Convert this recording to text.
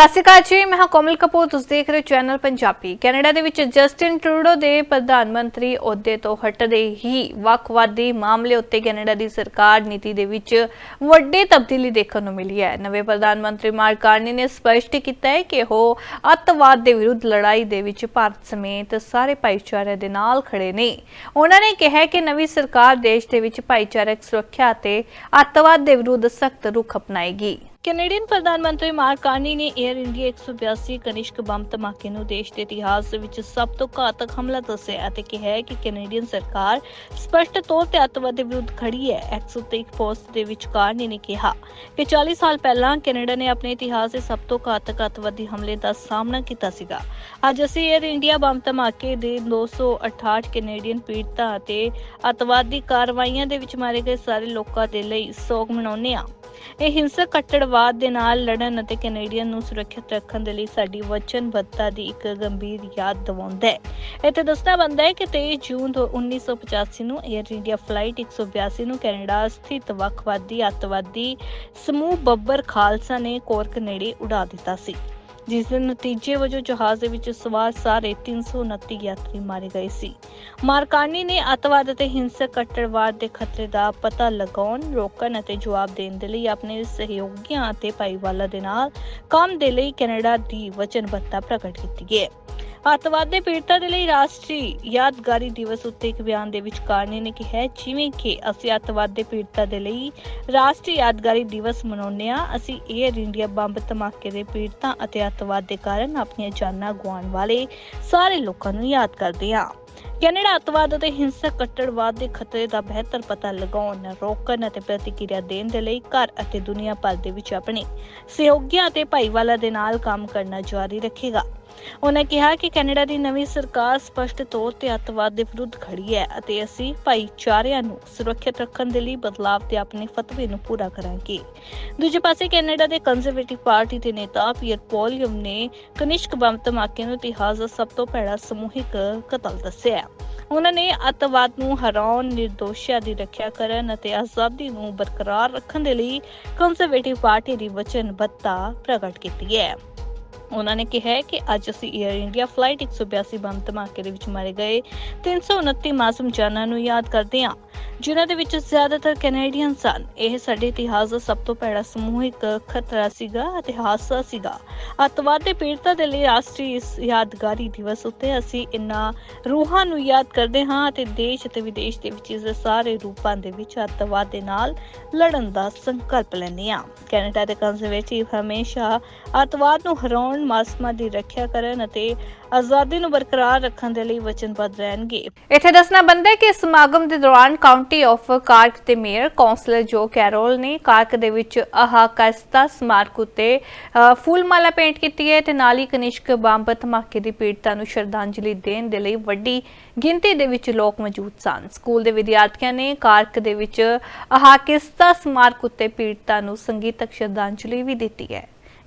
ਸਤਿ ਸ਼੍ਰੀ ਅਕਾਲ ਜੀ, ਮੈਂ ਹਾਂ ਕੋਮਲ ਕਪੂਰ, ਤੁਸੀਂ ਦੇਖ ਰਹੇ ਹੋ ਚੈਨਲ ਪੰਜਾਬੀ। ਕੈਨੇਡਾ ਦੇ ਵਿੱਚ ਜਸਟਿਨ ਟਰੂਡੋ ਦੇ ਪ੍ਰਧਾਨ ਮੰਤਰੀ ਅਹੁਦੇ ਤੋਂ ਹਟਦੇ ਹੀ ਵੱਖਵਾਦੀ ਮਾਮਲੇ ਉੱਤੇ ਕੈਨੇਡਾ ਦੀ ਸਰਕਾਰ ਨੀਤੀ ਦੇ ਵਿੱਚ ਵੱਡੀ ਤਬਦੀਲੀ ਦੇਖਣ ਨੂੰ ਮਿਲੀ ਹੈ। ਨਵੇਂ ਪ੍ਰਧਾਨ ਮੰਤਰੀ ਮਾਰਕ ਕਾਰਨੀ ਨੇ ਸਪਸ਼ਟ ਕੀਤਾ ਹੈ ਕਿ ਉਹ ਅੱਤਵਾਦ ਦੇ ਵਿਰੁੱਧ ਲੜਾਈ ਦੇ ਵਿੱਚ ਭਾਰਤ ਸਮੇਤ ਸਾਰੇ ਭਾਈਚਾਰਿਆਂ ਦੇ ਨਾਲ ਖੜੇ ਨੇ। ਉਹਨਾਂ ਨੇ ਕਿਹਾ ਕਿ ਨਵੀਂ ਸਰਕਾਰ ਦੇਸ਼ ਦੇ ਵਿੱਚ ਭਾਈਚਾਰਕ ਸੁਰੱਖਿਆ ਅਤੇ ਅੱਤਵਾਦ ਦੇ ਵਿਰੁੱਧ ਸਖਤ ਰੁਖ ਅਪਣਾਏਗੀ। ਕੈਨੇਡੀਅਨ ਪ੍ਰਧਾਨ ਮੰਤਰੀ ਮਾਰਕ ਕਾਰਨੀ ਨੇ 에ਅਰ ਇੰਡੀਆ 182 ਕਨਿਸ਼ਕ ਬੰਬ ਧਮਾਕੇ ਨੂੰ ਦੇਸ਼ ਦੇ ਇਤਿਹਾਸ ਵਿੱਚ ਸਭ ਤੋਂ ਘਾਤਕ ਹਮਲਾ ਦੱਸਿਆ ਅਤੇ ਕਿਹਾ ਕਿ ਕੈਨੇਡੀਅਨ ਸਰਕਾਰ ਸਪਸ਼ਟ ਤੌਰ ਤੇ ਅੱਤਵਾਦ ਦੇ ਵਿਰੁੱਧ ਖੜੀ ਹੈ। ਐਕਸ ਉੱਤੇ ਇੱਕ ਪੋਸਟ ਦੇ ਵਿੱਚ ਕਾਰਨੀ ਨੇ ਕਿਹਾ ਕਿ 40 ਸਾਲ ਪਹਿਲਾਂ ਕੈਨੇਡਾ ਨੇ ਆਪਣੇ ਇਤਿਹਾਸ ਦੇ ਸਭ ਤੋਂ ਘਾਤਕ ਅੱਤਵਾਦੀ ਹਮਲੇ ਦਾ ਸਾਹਮਣਾ ਕੀਤਾ ਸੀਗਾ। ਅੱਜ ਅਸੀਂ 에ਅਰ ਇੰਡੀਆ ਬੰਬ ਧਮਾਕੇ ਦੇ 268 ਕੈਨੇਡੀਅਨ ਪੀੜਤਾਂ ਅਤੇ ਅੱਤਵਾਦੀ ਕਾਰਵਾਈਆਂ ਦੇ ਵਿੱਚ ਮਾਰੇ ਗਏ ਸਾਰੇ ਲੋਕਾਂ ਦੇ ਲਈ ਸੋਗ ਮਨਾਉਂਦੇ ਹਾਂ। ਇਹ ਹਿੰਸਕ ਕੱਟੜ ਕੱਟੜਵਾਦ ਦੇ ਨਾਲ ਲੜਨ ਅਤੇ ਕੈਨੇਡੀਅਨ ਨੂੰ ਸੁਰੱਖਿਅਤ ਰੱਖਣ ਦੇ ਲਈ ਸਾਡੀ ਵਚਨਬੱਧਤਾ ਦੀ ਇੱਕ ਗੰਭੀਰ ਯਾਦ ਦਿਵਾਉਂਦਾ ਹੈ। ਇੱਥੇ ਦੱਸਣਾ ਬਣਦਾ ਹੈ ਕਿ 23 ਜੂਨ ਤੋਂ 1985 ਨੂੰ 에ਅਰ ਇੰਡੀਆ ਫਲਾਈਟ 182 ਨੂੰ ਕੈਨੇਡਾ ਸਥਿਤ ਵੱਖਵਾਦੀ, ਅੱਤਵਾਦੀ ਸਮੂਹ ਬੱਬਰ ਖਾਲਸਾ ਨੇ ਕੋਰਕ ਨੇੜੇ ਉਡਾ ਦਿੱਤਾ ਸੀ। ਜਿਸ ਦੇ ਨਤੀਜੇ ਵਜੋਂ ਜਹਾਜ਼ ਦੇ ਵਿੱਚ ਸਵਾਰ ਸਾਰੇ 329 ਯਾਤਰੀ ਮਾਰੇ ਗਏ ਸੀ। ਮਾਰਕਾਨੀ ਨੇ ਅੱਤਵਾਦ ਅਤੇ ਹਿੰਸਕ ਕੱਟੜਵਾਦ ਦੇ ਖਤਰੇ ਦਾ ਪਤਾ ਲਗਾਉਣ, ਰੋਕਣ ਅਤੇ ਜਵਾਬ ਦੇਣ ਦੇ ਲਈ ਆਪਣੇ ਸਹਿਯੋਗੀਆਂ ਅਤੇ ਭਾਈਵਾਲਾਂ ਦੇ ਨਾਲ ਕੰਮ ਦੇ ਲਈ ਕੈਨੇਡਾ ਦੀ ਵਚਨਬੱਧਤਾ ਪ੍ਰਗਟ ਕੀਤੀ ਹੈ। ਅੱਤਵਾਦ ਦੇ ਪੀੜਤਾਂ ਦੇ ਲਈ ਰਾਸ਼ਟਰੀ ਯਾਦਗਾਰੀ ਦਿਵਸ ਉੱਤੇ ਇੱਕ ਬਿਆਨ ਦੇ ਵਿੱਚ ਕਾਰਨੀ ਨੇ ਕਿਹਾ ਜਿਵੇਂ ਕਿ ਅਸੀਂ ਅੱਤਵਾਦ ਦੇ ਪੀੜਤਾਂ ਦੇ ਲਈ ਰਾਸ਼ਟਰੀ ਯਾਦਗਾਰੀ ਦਿਵਸ ਮਨਾਉਂਦੇ ਹਾਂ, ਅਸੀਂ 에ਅਰ ਇੰਡੀਆ ਬੰਬ ਧਮਾਕੇ ਦੇ ਪੀੜਤਾਂ ਅਤੇ ਅੱਤਵਾਦ ਦੇ ਕਾਰਨ ਆਪਣੀਆਂ ਜਾਨਾਂ ਗਵਾਉਣ ਵਾਲੇ ਸਾਰੇ ਲੋਕਾਂ ਨੂੰ ਯਾਦ ਕਰਦੇ ਹਾਂ। ਕੈਨੇਡਾ ਅੱਤਵਾਦ ਅਤੇ ਹਿੰਸਕ ਕੱਟੜਵਾਦ ਦੇ ਖਤਰੇ ਦਾ ਬਿਹਤਰ ਪਤਾ ਲਗਾਉਣ, ਰੋਕਣ ਅਤੇ ਪ੍ਰਤੀਕਿਰਿਆ ਦੇਣ ਦੇ ਲਈ ਘਰ ਅਤੇ ਦੁਨੀਆ ਭਰ ਦੇ ਵਿੱਚ ਆਪਣੇ ਸਹਿਯੋਗੀਆਂ ਅਤੇ ਭਾਈਵਾਲਾ ਦੇ ਨਾਲ ਕੰਮ ਕਰਨਾ ਜਾਰੀ ਰੱਖੇਗਾ। ਉਹਨਾਂ ਕਿਹਾ ਕਿ ਕੈਨੇਡਾ ਦੀ ਨਵੀਂ ਸਰਕਾਰ ਸਪਸ਼ਟ ਤੌਰ ਤੇ ਅੱਤਵਾਦ ਦੇ ਵਿਰੁੱਧ ਖੜੀ ਹੈ ਅਤੇ ਅਸੀਂ ਭਾਈਚਾਰਿਆਂ ਨੂੰ ਸੁਰੱਖਿਅਤ ਰੱਖਣ ਦੇ ਲਈ ਬਦਲਾਵ ਤੇ ਆਪਣੇ ਫਤਵੇ ਨੂੰ ਪੂਰਾ ਕਰਾਂਗੇ। ਦੂਜੇ ਪਾਸੇ ਕੈਨੇਡਾ ਦੇ ਕੰਜ਼ਰਵੇਟਿਵ ਪਾਰਟੀ ਦੇ ਨੇਤਾ ਪੀਅਰ ਪੋਲੀਅਮ ਨੇ ਕਨਿਸ਼ਕ ਬੰਬ ਧਮਾਕੇ ਨੂੰ ਇਤਿਹਾਸ ਦਾ ਸਭ ਤੋਂ ਭੈੜਾ ਸਮੂਹਿਕ ਕਤਲ ਦੱਸਿਆ ਉਹਨਾਂ ਨੇ ਅੱਤਵਾਦ ਨੂੰ ਹਰਾਉਣ, ਨਿਰਦੋਸ਼ਿਆਂ ਦੀ ਰੱਖਿਆ ਕਰਨ ਅਤੇ ਆਜ਼ਾਦੀ ਨੂੰ ਬਰਕਰਾਰ ਰੱਖਣ ਦੇ ਲਈ ਕੰਜ਼ਰਵੇਟਿਵ ਪਾਰਟੀ ਦੀ ਵਚਨਬੱਧਤਾ ਪ੍ਰਗਟ ਕੀਤੀ ਹੈ। ਉਹਨਾਂ ਨੇ ਕਿਹਾ ਕਿ ਅੱਜ ਅਸੀਂ 에ਅਰ ਇੰਡੀਆ ਫਲਾਈਟ 182 ਬੰਬ ਧਮਾਕੇ ਦੇ ਵਿੱਚ ਮਾਰੇ ਗਏ। 329 ਮਾਸੂਮ ਜਾਨਾਂ ਨੂੰ ਯਾਦ ਕਰਦੇ ਹਾਂ। ਜਿਨ੍ਹਾਂ ਦੇ ਵਿੱਚ ਜ਼ਿਆਦਾਤਰ ਕੈਨੇਡੀਅਨ ਸਨ ਇਹ ਸਾਡੇ ਇਤਿਹਾਸ ਦਾ ਸਭ ਤੋਂ ਭੈੜਾ ਸਮੂਹਿਕ ਖਤਰਾ ਸੀਗਾ ਅਤੇ ਹਾਦਸਾ ਸੀਗਾ। ਅੱਤਵਾਦ ਦੇ ਪੀੜਤਾਂ ਦੇ ਲਈ ਰਾਸ਼ਟਰੀ ਇਸ ਯਾਦਗਾਰੀ ਦਿਵਸ ਉੱਤੇ ਅਸੀਂ ਇਨ੍ਹਾਂ ਰੂਹਾਂ ਨੂੰ ਯਾਦ ਕਰਦੇ ਹਾਂ ਅਤੇ ਦੇਸ਼ ਅਤੇ ਵਿਦੇਸ਼ ਦੇ ਵਿੱਚ ਇਸ ਦੇ ਸਾਰੇ ਰੂਪਾਂ ਦੇ ਵਿੱਚ ਅੱਤਵਾਦ ਦੇ ਨਾਲ ਲੜਨ ਦਾ ਸੰਕਲਪ ਲੈਂਦੇ ਹਾਂ। ਕੈਨੇਡਾ ਦੇ ਕੰਜ਼ਰਵੇਟਿਵ ਹਮੇਸ਼ਾ ਅੱਤਵਾਦ ਨੂੰ ਹਰਾਉਣ, ਮਾਸੂਮਾਂ ਦੀ ਰੱਖਿਆ ਕਰਨ ਅਤੇ ਆਜ਼ਾਦੀ ਨੂੰ ਬਰਕਰਾਰ ਰੱਖਣ ਦੇ ਲਈ ਵਚਨਬੱਧ ਰਹਿਣਗੇ। ਇੱਥੇ ਦੱਸਣਾ ਬੰਦਾ ਕਿ ਇਸ ਸਮਾਗਮ ਦੇ ਦੌਰਾਨ ਕਾਉਂਟੀ ਆਫ ਕਾਰਕ ਦੇ ਮੇਅਰ ਕਾਉਂਸਲਰ ਜੋ ਕੈਰੋਲ ਨੇ ਕਾਰਕ ਦੇ ਵਿੱਚ ਆਹ ਸਮਾਰਕ ਉੱਤੇ ਅ, ਪੇਂਟ ਕੀਤੀ ਹੈ ਤੇ ਨਾਲ ਹੀ ਕਨਿਸ਼ਕ ਬੰਬ ਧਮਾਕੇ ਦੀ ਪੀੜਤਾਂ ਨੂੰ ਸ਼ਰਧਾਂਜਲੀ ਦੇਣ ਦੇ ਲਈ ਵੱਡੀ ਗਿਣਤੀ ਦੇ ਵਿੱਚ ਲੋਕ ਮੌਜੂਦ ਸਨ। ਸਕੂਲ ਦੇ ਵਿਦਿਆਰਥੀਆਂ ਨੇ ਕਾਰਕ ਦੇ ਵਿੱਚ ਆਹ ਸਮਾਰਕ ਉੱਤੇ ਪੀੜਤਾਂ ਨੂੰ ਸੰਗੀਤਕ ਸ਼ਰਧਾਂਜਲੀ ਵੀ ਦਿੱਤੀ ਹੈ।